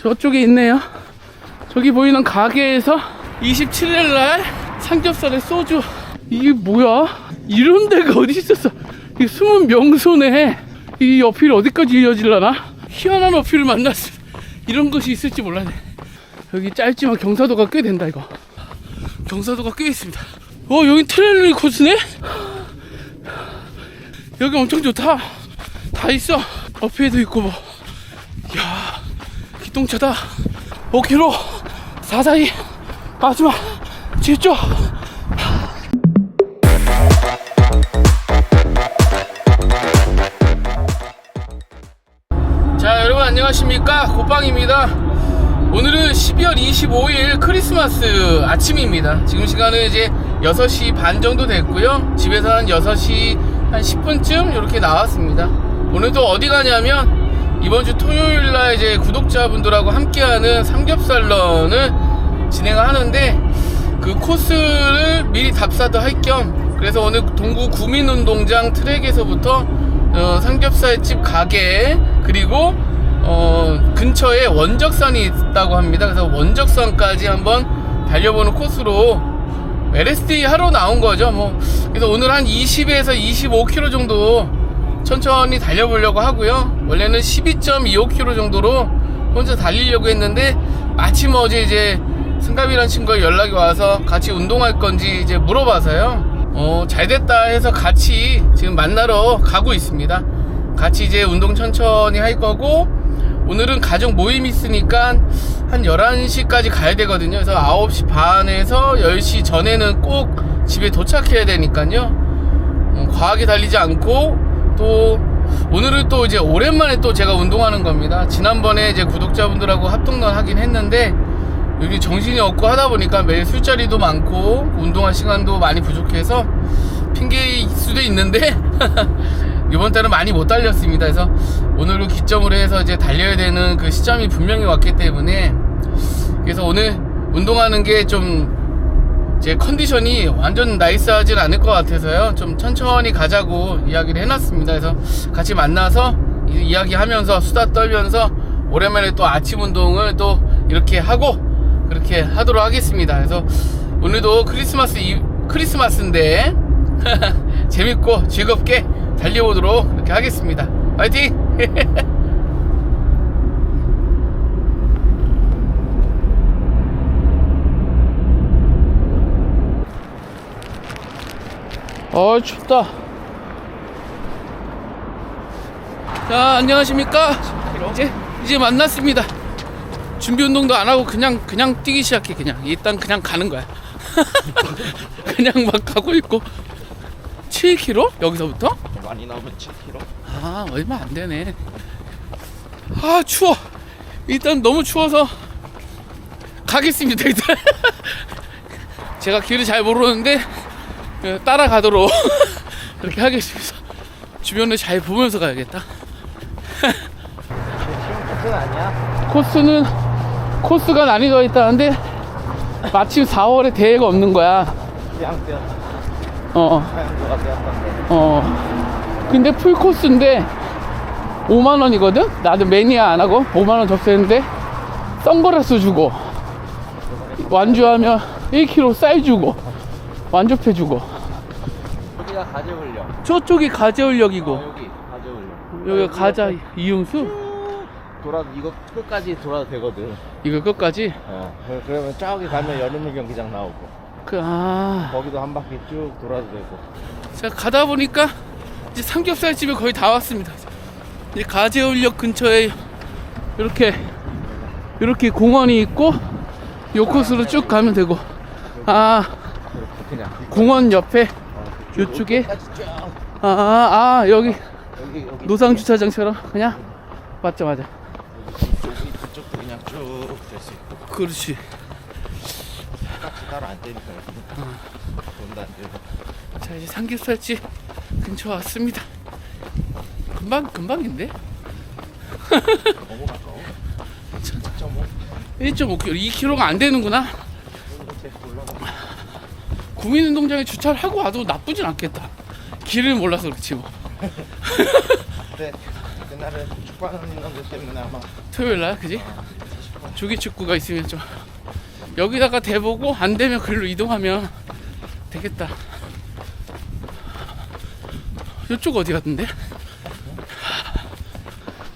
저쪽에 있네요. 저기 보이는 가게에서 27일 날 삼겹살에 소주. 이게 뭐야? 이런 데가 어디 있었어? 이 숨은 명소네. 이 어필이 어디까지 이어질라나? 희한한 어필을 만났어. 이런 것이 있을지 몰랐네. 여기 짧지만 경사도가 꽤 된다 이거. 경사도가 꽤 있습니다. 어 여기 트레일러 코스네? 여기 엄청 좋다. 다 있어. 어필도 있고 뭐. 야 기똥차다. 5km 사사히 마지막 질주. 자 여러분 안녕하십니까? 고빵입니다. 오늘은 12월 25일 크리스마스 아침입니다. 지금 시간은 이제 6시 반 정도 됐고요. 집에서 한 6시 한 10분쯤 이렇게 나왔습니다. 오늘도 어디 가냐면 이번 주 토요일 날 이제 구독자분들하고 함께하는 삼겹살런을 진행을 하는데 그 코스를 미리 답사도 할 겸 그래서 오늘 동구 구민운동장 트랙에서부터 어, 삼겹살집 가게 그리고 어, 근처에 원적선이 있다고 합니다. 그래서 원적선까지 한번 달려보는 코스로 LSD 하러 나온 거죠. 뭐 그래서 오늘 한 20에서 25km 정도 천천히 달려보려고 하고요. 원래는 12.25km 정도로 혼자 달리려고 했는데 마침 어제 이제 승갑이라는 친구가 연락이 와서 같이 운동할 건지 이제 물어봐서요. 어, 잘 됐다 해서 같이 지금 만나러 가고 있습니다. 같이 이제 운동 천천히 할 거고, 오늘은 가족 모임 있으니까 한 11시까지 가야 되거든요. 그래서 9시 반에서 10시 전에는 꼭 집에 도착해야 되니까요. 음, 과하게 달리지 않고, 또, 오늘은 또 이제 오랜만에 또 제가 운동하는 겁니다. 지난번에 이제 구독자분들하고 합동단 하긴 했는데, 여기 정신이 없고 하다 보니까 매일 술자리도 많고 운동할 시간도 많이 부족해서 핑계일 수도 있는데 이번 달은 많이 못 달렸습니다. 그래서 오늘로 기점으로 해서 이제 달려야 되는 그 시점이 분명히 왔기 때문에 그래서 오늘 운동하는 게 좀 제 컨디션이 완전 나이스하진 않을 것 같아서요. 좀 천천히 가자고 이야기를 해놨습니다. 그래서 같이 만나서 이- 이야기하면서 수다 떨면서 오랜만에 또 아침 운동을 또 이렇게 하고 그렇게 하도록 하겠습니다. 그래서 오늘도 크리스마스 이, 크리스마스인데 재밌고 즐겁게 달려보도록 그렇게 하겠습니다. 파이팅! 어 춥다. 자 안녕하십니까? 이제 이제 만났습니다. 준비 운동도 안 하고 그냥 그냥 뛰기 시작해 그냥 일단 그냥 가는 거야. 그냥 막 가고 있고 7km 여기서부터? 많이 나오면 7kg? 아 얼마 안 되네. 아 추워. 일단 너무 추워서 가겠습니다 일단. 제가 길을 잘 모르는데 어, 따라가도록 그렇게 하겠습니다. 주변을 잘 보면서 가야겠다. 코스는 코스가 나뉘어 있다는데 마침 4월에 대회가 없는 거야. 어. 뛰었던데 어. 근데 풀 코스인데 5만 원이거든. 나도 매니아 안 하고 5만 원 접수했는데 선글라스 주고 완주하면 1kg 쌀 주고 완주패 주고 여기가 가재훈련 저쪽이 가재울역이고. 어, 여기 가재훈련 여기가 가자 이용수? 돌아도 이거 끝까지 돌아도 되거든. 이거 끝까지? 어 그- 그러면 저기 가면 여름물 경기장 나오고. 그아. 거기도 한 바퀴 쭉 돌아도 되고. 제가 가다 보니까 이제 삼겹살 집에 거의 다 왔습니다. 이제 가재울역 근처에 이렇게 이렇게 공원이 있고 요 코스로 쭉 가면 되고. 아 그렇게 그냥. 공원 옆에 어, 끝까지 쭉 아, 아 여기 여기 여기 노상 주차장처럼 그냥 맞죠 맞아. 여기 그쪽도 그냥 쭉 될 수 있고 그렇지. 같이 따로 안 되니까 돈도 안 들고 자 이제 삼겹살집 근처 왔습니다. 금방 금방인데 너무 가까워 1.5 1.5km 2km가 안 되는구나. 구민운동장에 주차를 하고 와도 나쁘진 않겠다. 길을 몰라서 그렇지 뭐. 그때 그날은 축구하는 놈들 때문에 아마 토요일 날 그지? 조기 축구가 있으면 좀 여기다가 대보고 안 되면 글로 이동하면 되겠다. 이쪽 어디 갔는데?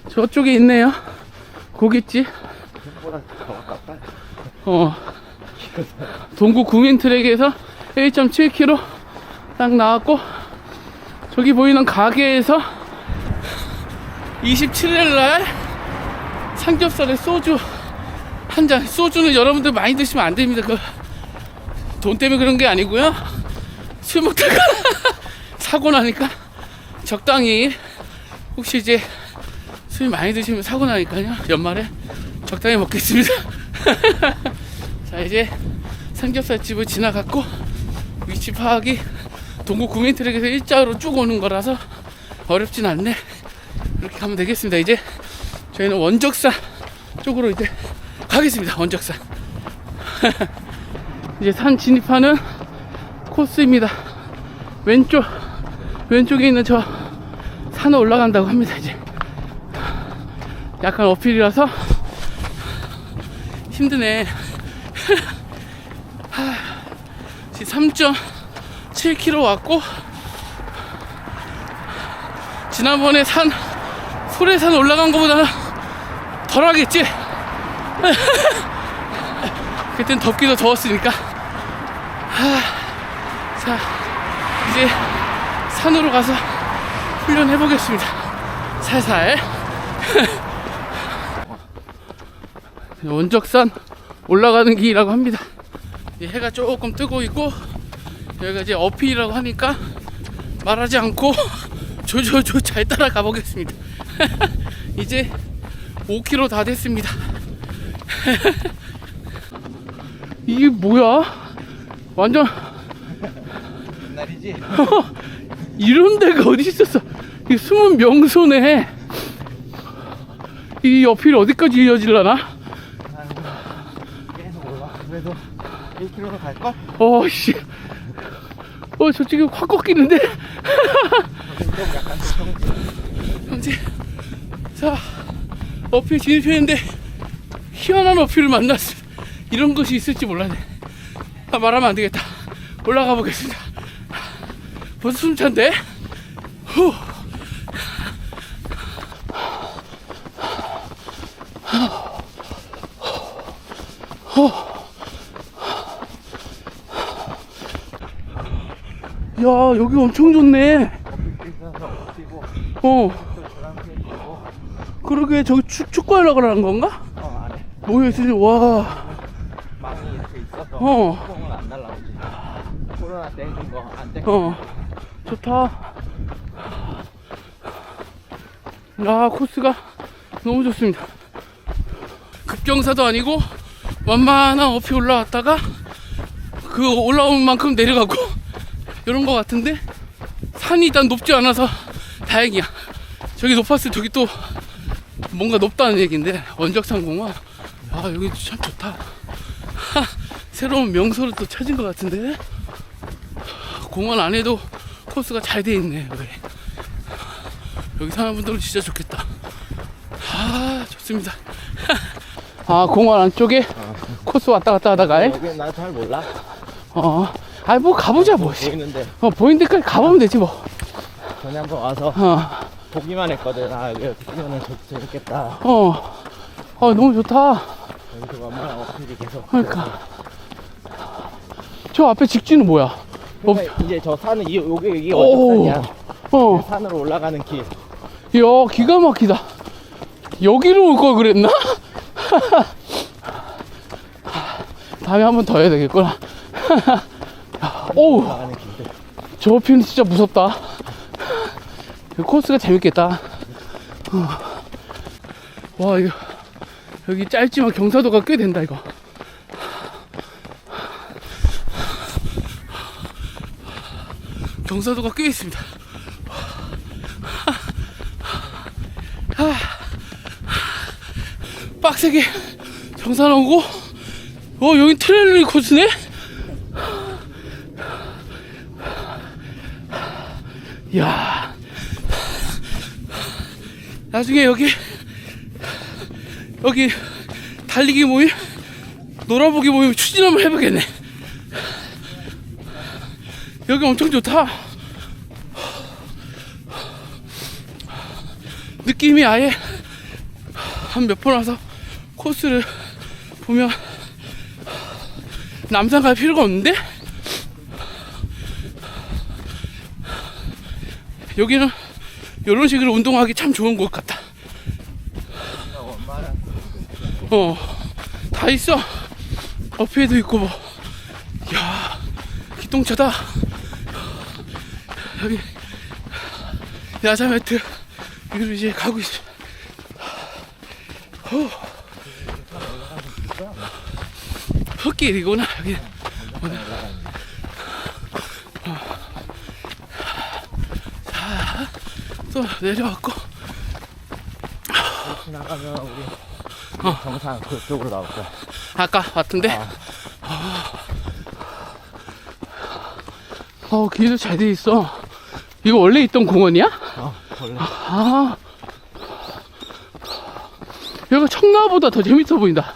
저쪽에 있네요. 고깃집. 어. 동구 구민 트랙에서 1.7km 딱 나왔고 저기 보이는 가게에서 27일 날 삼겹살에 소주 한 잔. 소주는 여러분들 많이 드시면 안 됩니다. 그 돈 때문에 그런 게 아니고요. 술 먹다가 사고 나니까 적당히 혹시 이제 술 많이 드시면 사고 나니까요. 연말에 적당히 먹겠습니다. 자 이제 삼겹살 집을 지나갔고 집하기 동구 구민트랙에서 일자로 쭉 오는 거라서 어렵진 않네. 이렇게 가면 되겠습니다. 이제 저희는 원적사 쪽으로 이제 가겠습니다. 원적사. 이제 산 진입하는 코스입니다. 왼쪽, 왼쪽에 있는 저 산에 올라간다고 합니다. 이제 약간 어필이라서 힘드네. 3점. 7km 왔고 지난번에 산 소래산 올라간 것보다는 덜 하겠지? 그땐 덥기도 더웠으니까. 하, 자 이제 산으로 가서 훈련해 보겠습니다. 살살. 원적산 올라가는 길이라고 합니다. 해가 조금 뜨고 있고 여기가 이제 어필이라고 하니까 말하지 않고 조조조 잘 따라가 보겠습니다. 이제 5km 다 됐습니다. 이게 뭐야? 완전 날이지. 이런 데가 어디 있었어? 이 숨은 명소네. 이 어필이 어디까지 이어질라나? 계속 올라. 그래도 1km 갈 걸? 어, 씨. 어, 저쪽에 확 꺾이는데? 형제. 자, 어필 진입했는데, 희한한 어필을 만났어. 이런 것이 있을지 몰랐네. 아, 말하면 안 되겠다. 올라가 보겠습니다. 벌써 숨찬데? 후. 여기 엄청 좋네. 어. 그러게 저기 축, 축구하려고 그러는 건가? 어 안에 뭐야 진짜 와 망이 이렇게 있어서 어. 안 날라오지. 코로나 때 해준 거안 돼. 어. 좋다 야 코스가 너무 좋습니다 급경사도 아니고 완만한 어피 올라왔다가 그 올라온 만큼 내려가고 이런 거 같은데? 산이 일단 높지 않아서 다행이야. 저기 높았을 때 저기 또 뭔가 높다는 얘기인데 원적상공화 아 여기 참 좋다. 하, 새로운 명소를 또 찾은 것 같은데? 공원 안에도 코스가 잘 돼 있네 여기. 여기 사는 분들은 진짜 좋겠다. 아 좋습니다. 아 공원 안쪽에 코스 왔다 갔다 하다가 여기 나잘 몰라. 어 아이 뭐 가보자 뭐 보이는데 어, 보이는 데까지 가보면 되지 뭐 전에 한번 와서 어. 보기만 했거든. 아 여기 저 재밌겠다. 어. 어, 너무 좋다. 여기서 만만한 어필이 계속. 그러니까. 저 앞에 직진은 뭐야? 그러니까 이제 저 산은 이 여기 여기 오. 어디 산이야? 어. 산으로 올라가는 길. 야, 기가 막히다. 여기로 올 걸 그랬나? 다음에 한 번 더 해야 되겠구나. 오우. 저 핀 진짜 무섭다. 이 코스가 재밌겠다. 어. 와, 이거, 여기 짧지만 경사도가 꽤 된다, 이거. 경사도가 꽤 있습니다. 빡세게 정산 오고 어 여기 트레일러 코스네 야 나중에 여기 여기 달리기 모임, 놀아보기 모임 추진 한번 해보겠네. 여기 엄청 좋다. 느낌이 아예 한 몇 번 와서 코스를 보면 남산 갈 필요가 없는데 여기는 이런 식으로 운동하기 참 좋은 곳 같다. 어, 다 있어. 어피에도 있고 뭐. 야, 기똥차다. 여기 야자 매트 여기로 이제 가고 있어. 후. 흙길이구나 여기. 자, 또 내려왔고. 지나가면 우리 정상 그쪽으로 나올 거야. 아까 왔던데? 아. 어, 길도 잘 돼 있어. 이거 원래 있던 공원이야? 어, 원래 아. 여기가 청라보다 더 재밌어 보인다.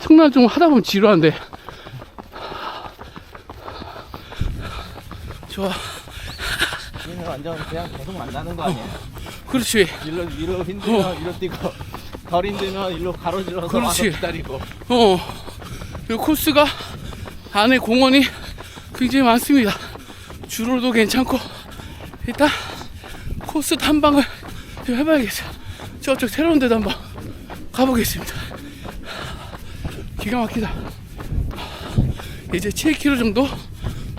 청라 좀 하다 보면 지루한데. 좋아. 우리는 완전 그냥 계속 만나는 거 아니야? 그렇지. 일로 위로 힘들면 위로 뛰고 덜 힘들면 일로 가로질러서 그렇지. 와서 기다리고. 어. 이 코스가 안에 공원이 굉장히 많습니다. 주로도 괜찮고 일단 코스 탐방을 좀 해봐야겠어요. 저쪽 새로운 데도 한번 가보겠습니다. 기가 막히다. 이제 7km 정도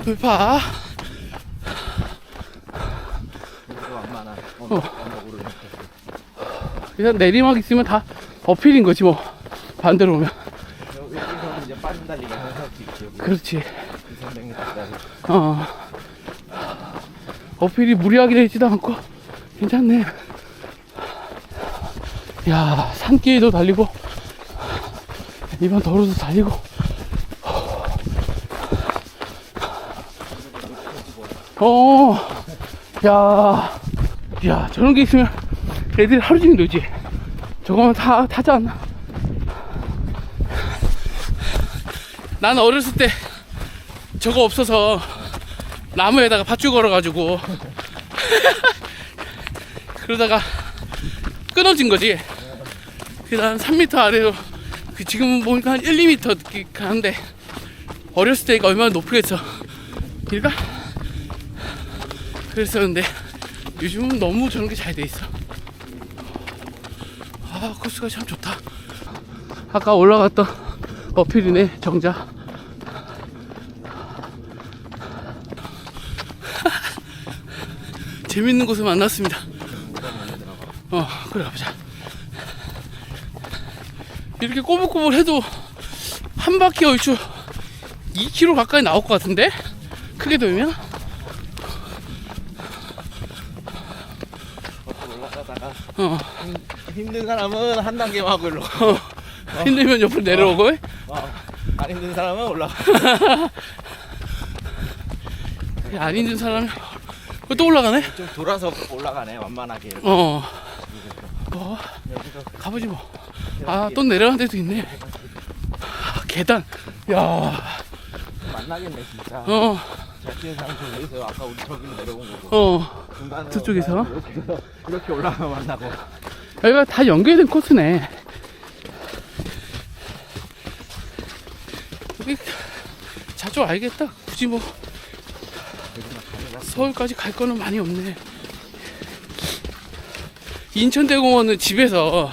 돌파. 그래도 완만한 어. 언덕으로 이렇게. 일단 내리막 있으면 다 어필인 거지 뭐. 반대로 오면. 여기- 여기서 이제 빠진 달리기가 할수 있지. 그렇지. 2,300m짜리. 어. 어필이 무리하게 되지도 않고 괜찮네. 야, 산길도 달리고 이번 도로도 달리고. 어, 야, 야, 저런 게 있으면 애들이 하루 종일 놀지. 저거만 다 타지 않나? 난 어렸을 때 저거 없어서 나무에다가 밧줄 걸어가지고 그러다가 끊어진 거지. 그다음 3m 아래로 그 지금 보니까 한 1, 2m 가는데 어렸을 때가 얼마나 높겠어. 길가? 그랬었는데 요즘은 너무 저런 게 잘 돼 있어. 아 코스가 참 좋다. 아까 올라갔던 어필이네 정자. 재밌는 곳을 만났습니다. 어, 그래 보자. 이렇게 꼬불꼬불 해도 한 바퀴 얼추 2km 가까이 나올 것 같은데? 크게 돌면? 올라가다가 어, 힘든 사람은 한 단계만 하고 일로. 어. 힘들면 옆으로 내려오고. 어. 안 힘든 사람은 올라가. 안 힘든 사람이 또 올라가네? 좀 돌아서 올라가네 완만하게. 어, 어, 여기서 가보지 뭐. 아, 또 내려가는 데도 있네. 아, 계단. 야, 만나겠네 진짜. 어, 잘 뛰는 사람들 여기서 아까 우리 저기로 내려온 거고. 어. 중간으로 저쪽에서? 이렇게, 이렇게 올라가면 만나고. 여기가 다 연결된 코스네. 여기 자주 알겠다. 굳이 뭐 서울까지 갈 거는 많이 없네. 인천대공원은 집에서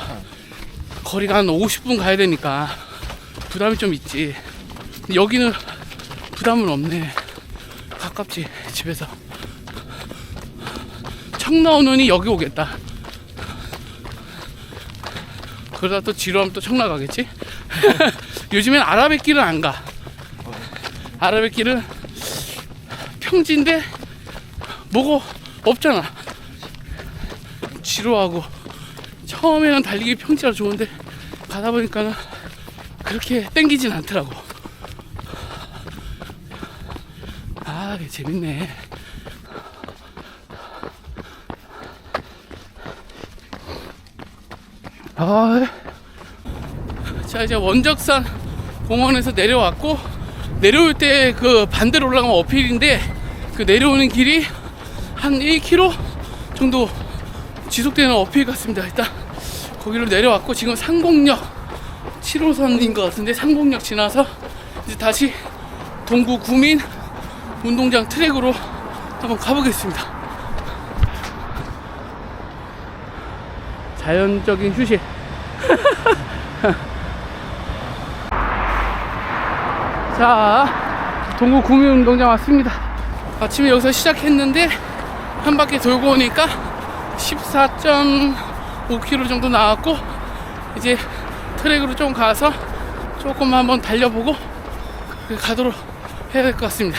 거리가 한 50분 가야 되니까 부담이 좀 있지. 여기는 부담은 없네. 가깝지, 집에서. 청라오는이 여기 오겠다. 그러다 또 지루하면 또 청라 가겠지? 요즘엔 아라뱃길은 안 가. 아라뱃길은 평지인데 뭐가 없잖아. 지루하고 처음에는 달리기 평지라 좋은데 가다 보니까는 그렇게 땡기진 않더라고. 아, 재밌네. 아, 자 이제 원적산 공원에서 내려왔고 내려올 때 그 반대로 올라가면 어필인데 그 내려오는 길이 한 1km 정도 지속되는 어필 같습니다. 일단 거기로 내려왔고 지금 상곡역 7호선인 것 같은데 상곡역 지나서 이제 다시 동구 구민 운동장 트랙으로 한번 가보겠습니다. 자연적인 휴식. 자, 동구 구민운동장 왔습니다. 아침에 여기서 시작했는데 한 바퀴 돌고 오니까 14.5km 정도 나왔고 이제 트랙으로 좀 가서 조금 한번 달려보고 가도록 해야 될 것 같습니다.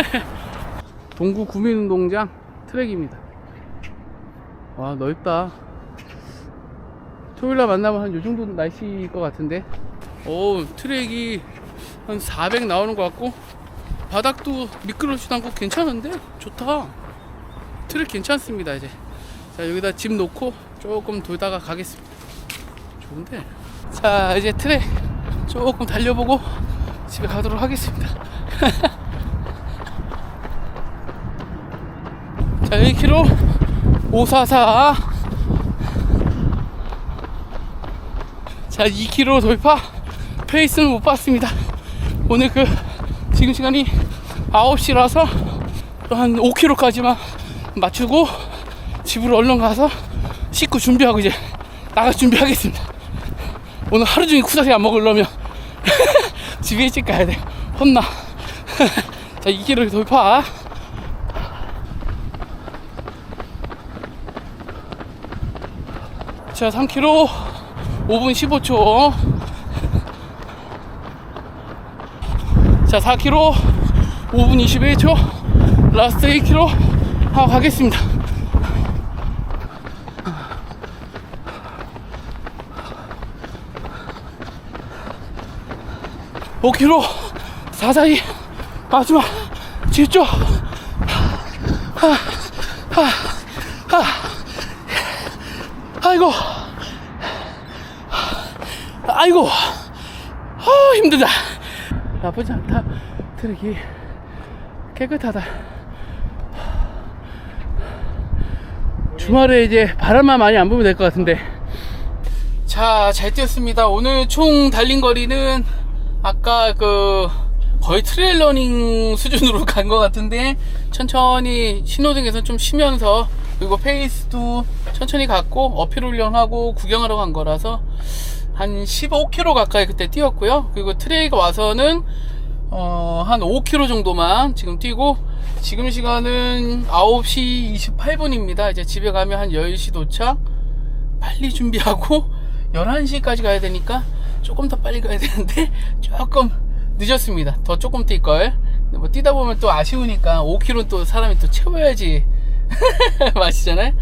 동구 구민운동장 트랙입니다. 와 넓다. 토요일날 만나면 한 요 정도 날씨일 것 같은데. 오 트랙이 한 400 나오는 것 같고 바닥도 미끄러지도 않고 괜찮은데 좋다. 트랙 괜찮습니다 이제. 자 여기다 집 놓고 조금 돌다가 가겠습니다. 좋은데. 자 이제 트랙 조금 달려보고 집에 가도록 하겠습니다. 자 1km 544 자 2km 돌파. 페이스는 못 봤습니다. 오늘 그 지금 시간이 9시라서 또한 5km까지만 맞추고 집으로 얼른 가서 씻고 준비하고 이제 나갈 준비하겠습니다. 오늘 하루 종일 쿠사리 안 먹으려면 집에 일찍 가야 돼. 혼나. 자 2km 돌파 자 3km 5분 15초. 자 4km 5분 21초. 라스트 1km 하고 가겠습니다5 k m 442 마지막. 집중 하, 하, 하. 아이고 아이고 아 힘들다. 나쁘지 않다. 트랙이 깨끗하다. 주말에 이제 바람만 많이 안 불면 될 것 같은데. 자 잘 뛰었습니다. 오늘 총 달린 거리는 아까 그 거의 트레일러닝 수준으로 간 것 같은데 천천히 신호등에서 좀 쉬면서 그리고 페이스도 천천히 갔고 어필 훈련하고 구경하러 간 거라서 한 15km 가까이 그때 뛰었고요. 그리고 트레이가 와서는 어, 한 5km 정도만 지금 뛰고 지금 시간은 9시 28분입니다. 이제 집에 가면 한 10시 도착. 빨리 준비하고 11시까지 가야 되니까 조금 더 빨리 가야 되는데 조금 늦었습니다. 더 조금 뛸 걸. 뭐 뛰다 보면 또 아쉬우니까 5km 또 사람이 또 채워야지 맛이잖아요.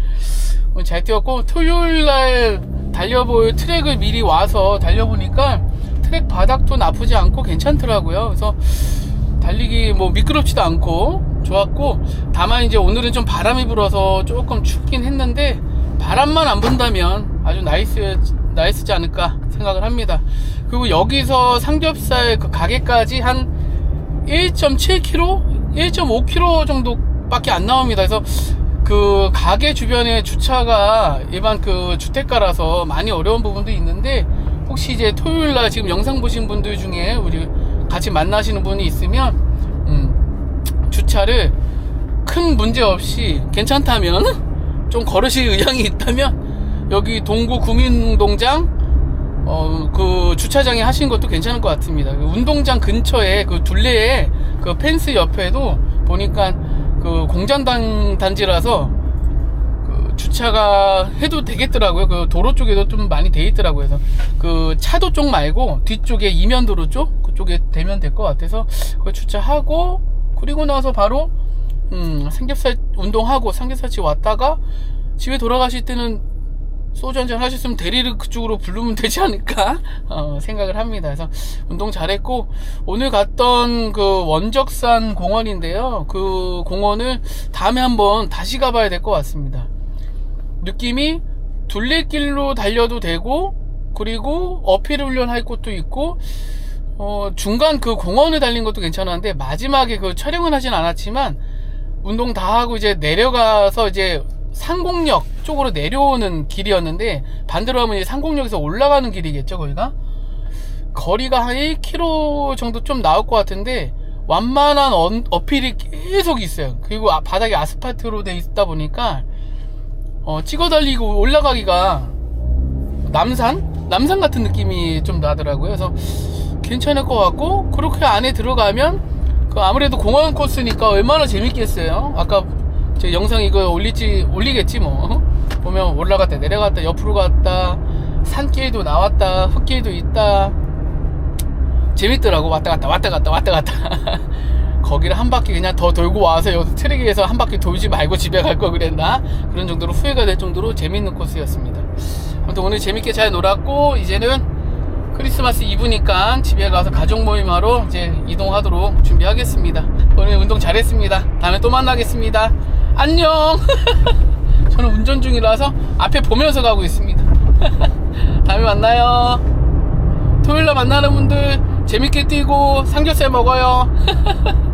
오늘 잘 뛰었고 토요일 날 달려볼 트랙을 미리 와서 달려보니까 트랙 바닥도 나쁘지 않고 괜찮더라고요. 그래서 달리기 뭐 미끄럽지도 않고 좋았고 다만 이제 오늘은 좀 바람이 불어서 조금 춥긴 했는데 바람만 안 분다면 아주 나이스 나이스지 않을까 생각을 합니다. 그리고 여기서 삼겹살 그 가게까지 한 1.7km, 1.5km 정도밖에 안 나옵니다. 그래서 그 가게 주변에 주차가 일반 그 주택가라서 많이 어려운 부분도 있는데 혹시 이제 토요일 날 지금 영상 보신 분들 중에 우리 같이 만나시는 분이 있으면 음, 주차를 큰 문제 없이 괜찮다면 좀 걸으실 의향이 있다면 여기 동구 구민운동장 어, 그 주차장에 하신 것도 괜찮을 것 같습니다. 그 운동장 근처에 그 둘레에 그 펜스 옆에도 보니까 그 공장 단 단지라서 그 주차가 해도 되겠더라고요. 그 도로 쪽에도 좀 많이 돼 있더라고요. 그래서 그 차도 쪽 말고 뒤쪽에 이면 도로 쪽 그쪽에 되면 될 것 같아서 그 주차하고 그리고 나서 바로 음, 삼겹살 운동하고 삼겹살집 왔다가 집에 돌아가실 때는 소주 한잔 하셨으면 대리를 그쪽으로 부르면 되지 않을까 어, 생각을 합니다. 그래서 운동 잘했고 오늘 갔던 그 원적산 공원인데요. 그 공원을 다음에 한번 다시 가봐야 될 것 같습니다. 느낌이 둘레길로 달려도 되고 그리고 어필 훈련할 곳도 있고 어, 중간 그 공원을 달린 것도 괜찮았는데 마지막에 그 촬영은 하진 않았지만 운동 다 하고 이제 내려가서 이제 상공역 쪽으로 내려오는 길이었는데 반대로 하면 상공역에서 올라가는 길이겠죠 거기가 거리가 한 1km 정도 좀 나올 것 같은데 완만한 언- 어필이 계속 있어요 그리고 아- 바닥이 아스팔트로 돼 있다 보니까 어, 찍어 달리고 올라가기가 남산? 남산 같은 느낌이 좀 나더라고요. 그래서 괜찮을 것 같고, 그렇게 안에 들어가면, 그 아무래도 공원 코스니까 얼마나 재밌겠어요. 아까 제 영상 이거 올리지, 올리겠지 뭐. 보면 올라갔다 내려갔다 옆으로 갔다, 산길도 나왔다, 흙길도 있다. 재밌더라고. 왔다 갔다 왔다 갔다 왔다 갔다. 거기를 한 바퀴 그냥 더 돌고 와서 여기서 트랙에서 한 바퀴 돌지 말고 집에 갈 걸 그랬나? 그런 정도로 후회가 될 정도로 재밌는 코스였습니다. 아무튼 오늘 재밌게 잘 놀았고 이제는 크리스마스 이브니까 집에 가서 가족 모임하러 이제 이동하도록 준비하겠습니다. 오늘 운동 잘했습니다. 다음에 또 만나겠습니다. 안녕. 저는 운전 중이라서 앞에 보면서 가고 있습니다. 다음에 만나요. 토요일날 만나는 분들 재밌게 뛰고 삼겹살 먹어요.